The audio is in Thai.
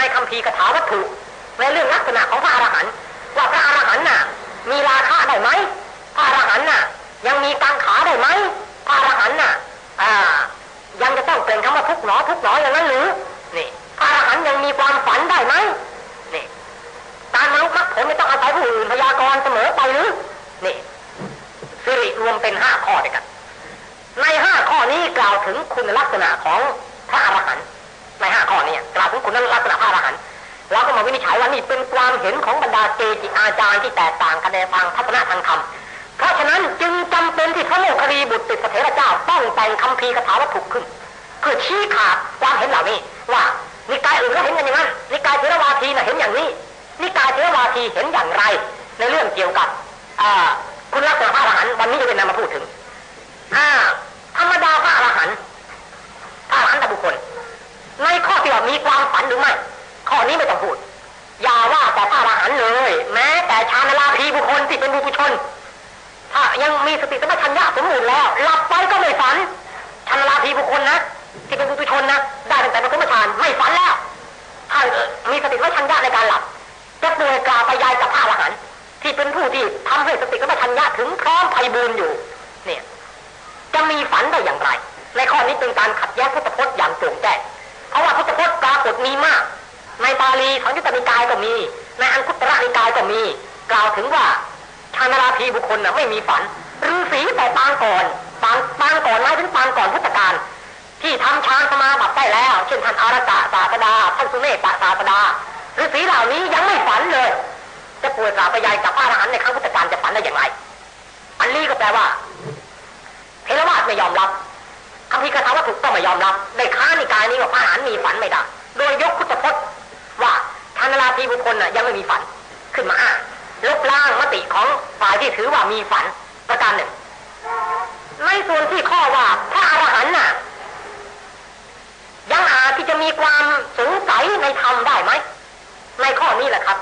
ในคำพีกถาวัตถุในเรื่องลักษณะของพระอรหันต์ว่าพระอรหันต์น่ะ มีราคะได้ไหมพระอรหันต์น่ะ ยังมีกังขาได้ไหมพระอรหันต์น่ะยังจะต้องเปล่งคำว่าทุกหนอทุกหนออย่างนั้นหรือนี่พระอรหันต์ยังมีความฝันได้ไหมนี่การมนุษย์มรรคผลไม่ต้องอาศัยผู้อื่นพยากรณ์เสมอไปหรือนี่สิริรวมเป็นห้าข้อด้วยกัน ในห้าข้อนี้กล่าวถึงคุณลักษณะของพระอรหันต์ในห้าข้อนี้กล่าวถึงคุณ ลักษณะพระอรหันเราก็มาวินิจฉัยว่านี่เป็นความเห็นของบรรดาเกจิอาจารย์ที่แตกต่างกันในทางทัศนะทางธรรมเพราะฉะนั้นจึงจำเป็นที่พระโมคคีบุตรติสเถระเจ้าต้องแต่งคำพีคาถาวัตถุขึ้นเพื่อชี้ขาดความเห็นเหล่านี้ว่านิกายอื่นก็เห็นกันอย่างนั้นนิกายเทรวาทีนะเห็นอย่างนี้นิกายเทรวาทีเห็นอย่างไร ในเรื่องเกี่ยวกับคุณลักษณะพระอรหันต์วันนี้จะเป็นนำมาพูดถึงอ่าธรรมดาพระอรหันต์พระอรหันต์บุคคล ในข้อที่ว่ามีความฝันหรือไม่ ข้อ นี้ไม่ต้องพูด อย่าว่าแต่พระอรหันต์เลย แม้แต่ชานลาภีบุคคลที่เป็นบุคคลถ้ายังมีสติสัมปชัญญะสมบูรณ์แล้วหลับไปก็ไม่ฝันชานลาภีบุคคลนะที่เป็นบุคคลนะได้ตั้งแต่ปฐมฌานไม่ฝันแล้วถ้ามีสติสัมปชัญญะในการหลับจะป่วยกล่าวไปยายกับพระอรหันต์ที่เป็นผู้ที่ทำให้สติสัมปชัญญะถึงพร้อมไพบูรณ์อยู่ เนี่ย จะมีฝันได้อย่างไร ในข้อนี้เป็นการขัดแย้งพุทธพจน์อย่างโปร่งแจ้งเพราะว่าพุทธพจน์ปรากฏมีมาก ในบาลีสังยุตติกายก็มี ในอังคุตระนิกายก็มี กล่าวถึงว่าชานราภีบุคคลน่ะไม่มีฝันฤาษีแต่ปางก่อนปางปางก่อนไม่ถึงปางก่อนพุทธกาลที่ทำฌานสมาบัติได้แล้ว เช่นท่านอารตะศาสดาท่านสุเมตศาสดาฤาษีเหล่านี้ยังไม่ฝันเลย จะป่วยกล่าวไปยายกับพระอรหันต์ในครั้งพุทธกาลจะฝันได้อย่างไร อันนี้ก็แปลว่าเทรวาสไม่ยอมรับคำพิกาถาวัตถุก็ไม่ยอมรับในค้านิกายนี้ว่าพระอรหันต์มีฝันไม่ได้โดยยกพุทธพจน์ นราภีบุคคลน่ะยังไม่มีฝัน ขึ้นมาอ้างลบล้างมติของฝ่ายที่ถือว่ามีฝันประการหนึ่ง ในส่วนที่ข้อว่าพระอรหันต์น่ะ ยังอาจที่จะมีความสงสัยในธรรมได้ไหมในข้อนี้แหละครับ